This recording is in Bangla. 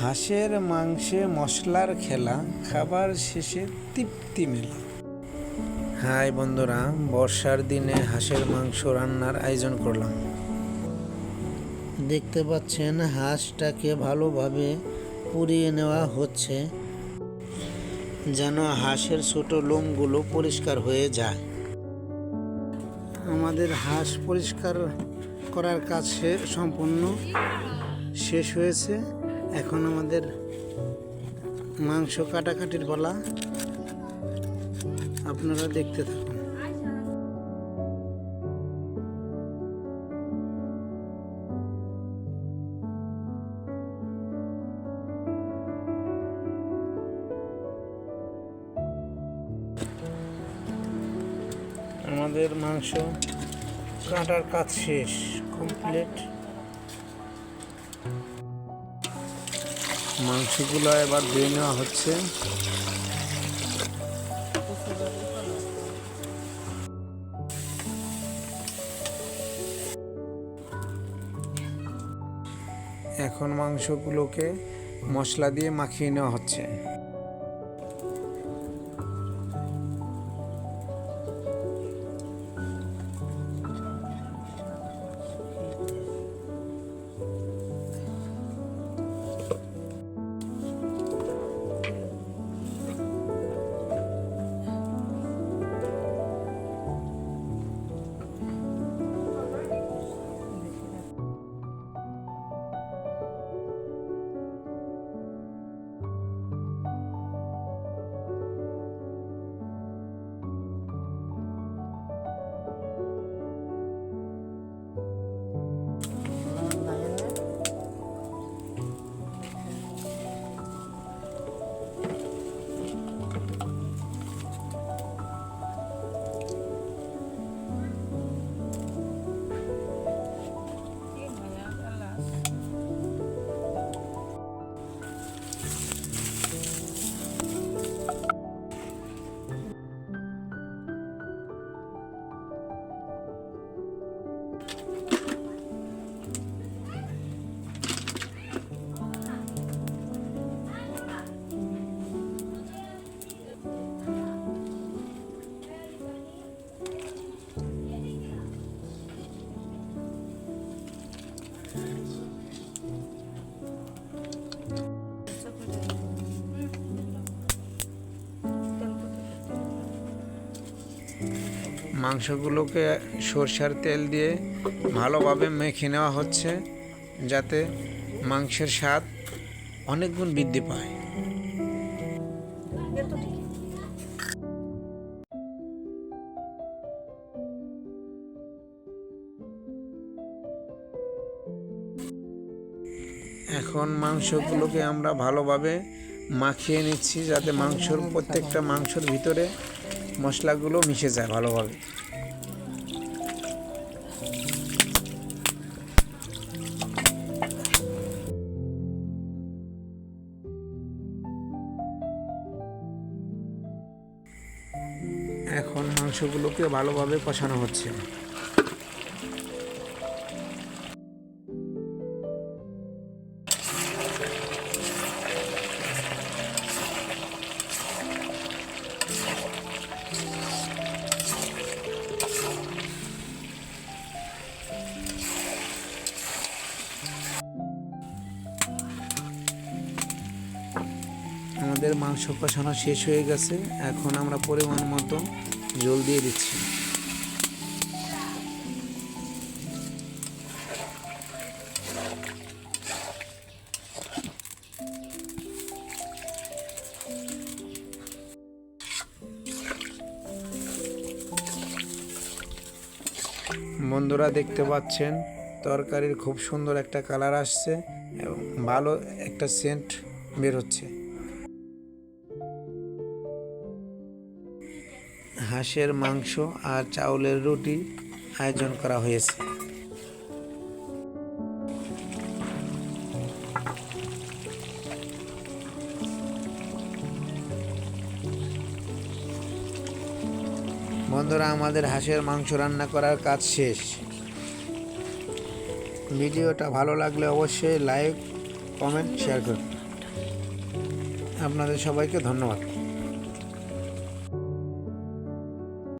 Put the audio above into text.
হাঁসের মাংসে মশলার খেলা, খাবার শেষে তৃপ্তি মেলা। হাই বন্ধুরা, বর্ষার দিনে হাঁসের মাংস রান্নার আয়োজন করলাম। দেখতে পাচ্ছেন, হাঁসটাকে ভালোভাবে পুড়িয়ে নেওয়া হচ্ছে, যেন হাঁসের ছোট লোমগুলো পরিষ্কার হয়ে যায়। আমাদের হাঁস পরিষ্কার করার কাজ সম্পূর্ণ শেষ হয়েছে। এখন আমাদের মাংস কাটাকাটির বলা। আপনারা দেখতে থাকুন। আমাদের মাংস কাটার কাজ শেষ কমপ্লিট মাংসগুলো এবার ধুয়ে নেওয়া হচ্ছে। এখন মাংসগুলোকে মশলা দিয়ে মাখিয়ে নেওয়া হচ্ছে। মাংসগুলোকে সরষার তেল দিয়ে ভালোভাবে মেখে নেওয়া হচ্ছে যাতে মাংসের স্বাদ অনেক গুণ বৃদ্ধি পায়। এখন মাংসগুলোকে আমরা ভালোভাবে মাখিয়ে নিচ্ছি যাতে মাংসর প্রত্যেকটা মাংসর ভিতরে মশলাগুলো মিশে যায় ভালোভাবে। এখন মাংসগুলোকে ভালোভাবে কষানো হচ্ছে। আমাদের মাংস কষানো শেষ হয়ে গেছে। এখন আমরা পরিমাণ মতো জল দিয়ে দিচ্ছি। বন্ধুরা দেখতে পাচ্ছেন, তরকারির খুব সুন্দর একটা কালার আসছে এবং ভালো একটা সেন্ট বের হচ্ছে। হাঁসের মাংস আর চাউলের রুটি আয়োজন করা হয়েছে। বন্ধুরা, আমাদের হাঁসের মাংস রান্না করার কাজ শেষ। ভিডিওটা ভালো লাগলে অবশ্যই লাইক কমেন্ট শেয়ার করুন। আপনাদের সবাইকে ধন্যবাদ।